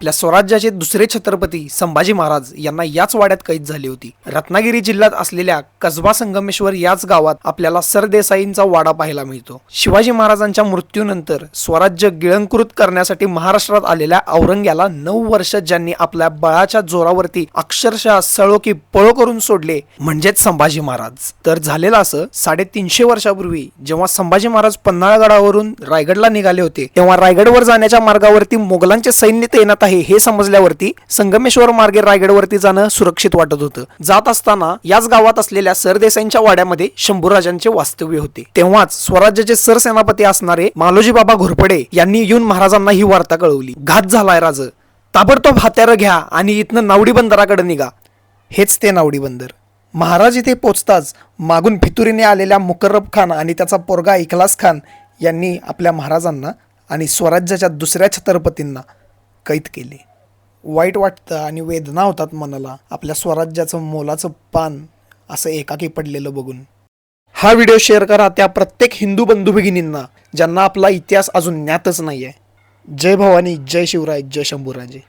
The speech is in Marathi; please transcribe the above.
आपल्या स्वराज्याचे दुसरे छत्रपती संभाजी महाराज यांना याच वाड्यात कैद झाली होती. रत्नागिरी जिल्ह्यात असलेल्या कसबा संगमेश्वर याच गावात आपल्याला सरदेसाईंचा वाडा पाहायला मिळतो. शिवाजी महाराजांच्या मृत्यूनंतर स्वराज्य गिळंकृत करण्यासाठी महाराष्ट्रात आलेल्या औरंग्याला नऊ वर्ष ज्यांनी आपल्या बळाच्या जोरावरती अक्षरशः सळो की पळो करून सोडले म्हणजेच संभाजी महाराज. तर झालेलं असं साडेतीनशे वर्षापूर्वी जेव्हा संभाजी महाराज पन्हाळगडावरून रायगडला निघाले होते तेव्हा रायगडवर जाण्याच्या मार्गावरती मोगलांचे सैन्य तैनात आहे. हे समजल्यावरती संगमेश्वर मार्गे रायगडवरती जाणं सुरक्षित वाटत होतं. जात असताना याच गावात असलेल्या सरदेसाईंच्या वाड्यामध्ये शंभूराजांचे वास्तव्य होते. तेव्हाच स्वराज्याचे सरसेनापती असणारे मालोजी बाबा घोरपडे यांनी येऊन महाराजांना ही वार्ता कळवली. घात झालाय राज. ताबडतोब हात्यारं घ्या आणि इथनं नावडी बंदराकडे निघा. हेच ते नावडी बंदर. महाराज इथे पोचताच मागून फितुरीने आलेल्या मुकर्रब खान आणि त्याचा पोरगा इखलास खान यांनी आपल्या महाराजांना आणि स्वराज्याच्या दुसऱ्या छत्रपतींना कैद केले. वाईट वाटतं आणि वेदना होतात मनाला. आपल्या स्वराज्याचं मोलाचं पान असं एकाकी पडलेलं बघून. हा व्हिडिओ शेअर करा त्या प्रत्येक हिंदू बंधू भगिनींना ज्यांना आपला इतिहास अजून ज्ञातच नाही आहे जय भवानी जय शिवराय जय शंभूराजे.